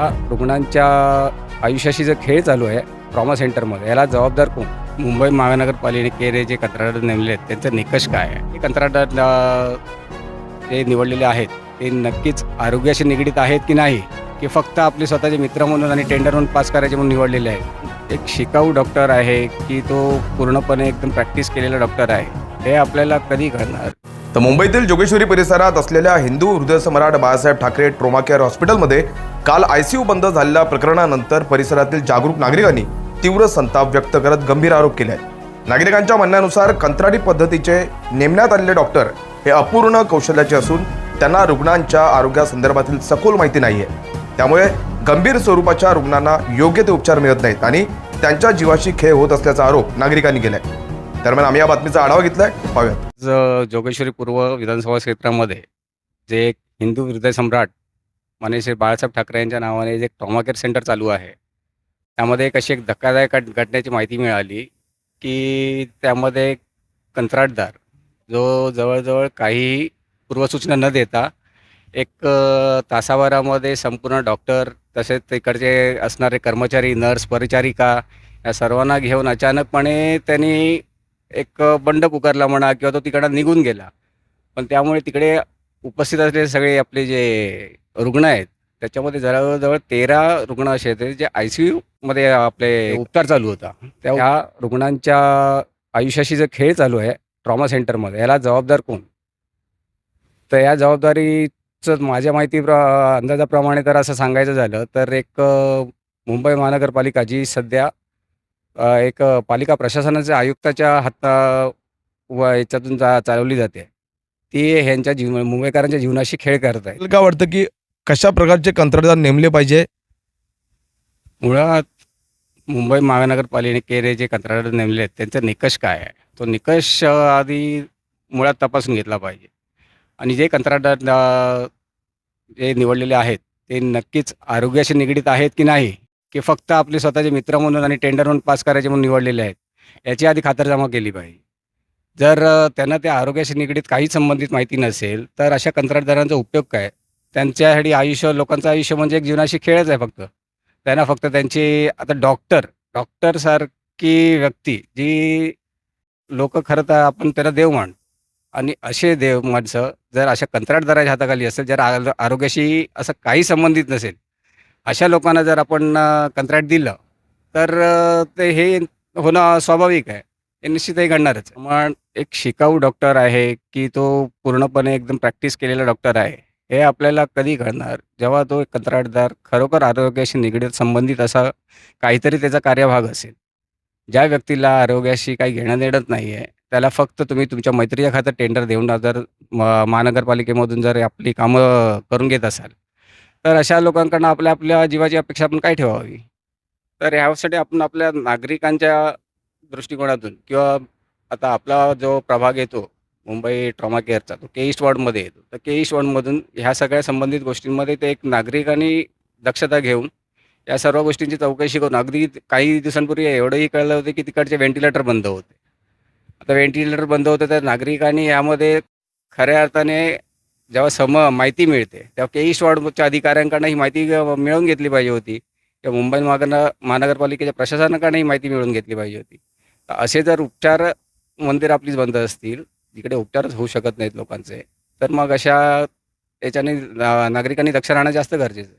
या रुग्णांच्या आयुष्याशी जो खेळ चालू आहे ट्रॉमा सेंटरमध्ये याला जबाबदार कोण? मुंबई महानगरपालिकेने जे कंत्राटदार नेमले आहेत त्यांचा निकष काय आहे? हे कंत्राटदार अ, जे निवडलेले आहेत ते नक्कीच आरोग्याशी निगडीत आहेत की नाही की फक्त आपले स्वतःचे मित्र म्हणून आणि टेंडर म्हणून पास करायचे म्हणून निवडलेले आहेत. एक शिकाऊ डॉक्टर आहे की तो पूर्णपणे एकदम प्रॅक्टिस केलेला डॉक्टर आहे हे आपल्याला कधी कळणार तर मुंबईतील जोगेश्वरी परिसरात असलेल्या हिंदू हृदयसम्राट बाळासाहेब ठाकरे ट्रोमा केअर हॉस्पिटलमध्ये काल आयसीयू बंद झालेल्या प्रकरणानंतर परिसरातील जागरूक नागरिकांनी तीव्र संताप व्यक्त करत गंभीर आरोप केले आहेत. नागरिकांच्या म्हणण्यानुसार कंत्राटी पद्धतीचे नेमण्यात आलेले डॉक्टर हे अपूर्ण कौशल्याचे असून त्यांना रुग्णांच्या आरोग्यासंदर्भातील सखोल माहिती नाही आहे त्यामुळे गंभीर स्वरूपाच्या रुग्णांना योग्य ते उपचार मिळत नाहीत आणि त्यांच्या जीवाशी खेळ होत असल्याचा आरोप नागरिकांनी केलाय. दरम्यान आम्ही या बातमीचा आढावा घेतलाय. पाहूयात. जोगेश्वरी पूर्व विधानसभा क्षेत्रामध्ये जे एक हिंदू हृदय सम्राट माननीय श्री बाळासाहेब ठाकरे यांच्या नावाने जे एक ट्रॉमा केअर सेंटर चालू आहे. त्यामध्ये एक अशी एक धक्कादायक घट- घटनेची माहिती मिळाली की त्यामध्ये एक कंत्राटदार जो जवळजवळ काही पूर्वसूचना न देता एक तासाभरामध्ये संपूर्ण डॉक्टर तसेच तिकडचे असणारे कर्मचारी नर्स परिचारिका या सर्वांना घेऊन अचानकपणे त्यांनी एक बंड पुकारला म्हणा किंवा तो तिकडं निघून गेला. पण त्यामुळे तिकडे उपस्थित असलेले सगळे आपले जे रुग्ण आहेत त्याच्यामध्ये जवळजवळ तेरा रुग्ण असे आहेत जे आय सी यूमध्ये आपले उपचार चालू होता. त्या ह्या रुग्णांच्या आयुष्याशी जो खेळ चालू आहे ट्रॉमा सेंटरमध्ये याला जबाबदार कोण? तर या जबाबदारीचं माझ्या माहिती प्र अंदाजाप्रमाणे तर असं सांगायचं झालं तर एक मुंबई महानगरपालिका जी सध्या एक पालिका प्रशासनाच्या आयुक्ताच्या हाता व याच्यातून जा चालवली जाते. ती ह्यांच्या जीवन मुंबईकरांच्या जीवनाशी खेळ करत आहे काय वाटतं की कशा प्रकारचे कंत्राटदार नेमले पाहिजे? मुळात मुंबई महानगरपालिकेने जे कंत्राटदार नेमले आहेत त्यांचा निकष काय आहे? तो निकष आधी मुळात तपासून घेतला पाहिजे. आणि जे कंत्राटदार जे निवडलेले आहेत ते नक्कीच आरोग्याशी निगडीत आहेत की नाही की फक्त आपले स्वतःचे मित्र म्हणून आणि टेंडर म्हणून पास करायचे म्हणून निवडलेले आहेत याची आधी खातरजमा केली पाहिजे. जर त्यांना त्या आरोग्याशी निगडीत काही संबंधित माहिती नसेल तर अशा कंत्राटदारांचा उपयोग काय? त्यांच्यासाठी आयुष्य लोकांचं आयुष्य म्हणजे एक जीवनाशी खेळच आहे फक्त. त्यांना फक्त त्यांची आता डॉक्टर डॉक्टरसारखी व्यक्ती जी लोक खरं तर आपण त्याला देव मान आणि असे देव माणसं जर अशा कंत्राटदाराच्या हाताखाली असेल जर आरोग्याशी असं काही संबंधित नसेल अशा लोकांना जर आपण कंत्राट दिलं तर ते हे होणं स्वाभाविक आहे. हे निश्चितही घडणारच. मग एक शिकाऊ डॉक्टर आहे की तो पूर्णपणे एकदम प्रॅक्टिस केलेला डॉक्टर आहे हे आपल्याला कधी घडणार? जेव्हा तो एक कंत्राटदार खरोखर आरोग्याशी निगडीत संबंधित असा काहीतरी त्याचा कार्यभाग असेल ज्या व्यक्तीला आरोग्याशी काही घेणं देणंच नाही आहे त्याला फक्त तुम्ही तुमच्या मैत्रीच्या खात्यात टेंडर देऊन जर म- महानगरपालिकेमधून जर आपली कामं करून घेत असाल तर अशा लोकांकडनं आपल्या आपल्या जीवाची अपेक्षा आपण काय ठेवावी? तर ह्यासाठी आपण आपल्या नागरिकांच्या दृष्टिकोनातून किंवा आता आपला जो प्रभाग येतो मुंबई ट्रॉमा केअरचा तो के ईस्ट वॉर्डमध्ये येतो. तर के ईस्ट वॉर्डमधून ह्या सगळ्या संबंधित गोष्टींमध्ये ते एक नागरिकांनी दक्षता घेऊन या सर्व गोष्टींची चौकशी करून अगदी काही दिवसांपूर्वी एवढंही कळलं होतं की तिकडचे व्हेंटिलेटर बंद होते. आता व्हेंटिलेटर बंद होते तर नागरिकांनी यामध्ये खऱ्या अर्थाने जेव्हा सम माहिती मिळते तेव्हा के ईस्ट वॉर्डच्या अधिकाऱ्यांकडनं ही माहिती मिळवून घेतली पाहिजे होती. किंवा मुंबई महानगर महानगरपालिकेच्या प्रशासनाकडनं ही माहिती मिळवून घेतली पाहिजे होती. असे जर उपचार मंदिर आपलीच बंद असतील जिकडे उपचारच होऊ शकत नाहीत लोकांचे. तर मग अशा याच्याने नागरिकांनी दक्ष राहणं जास्त गरजेचं आहे.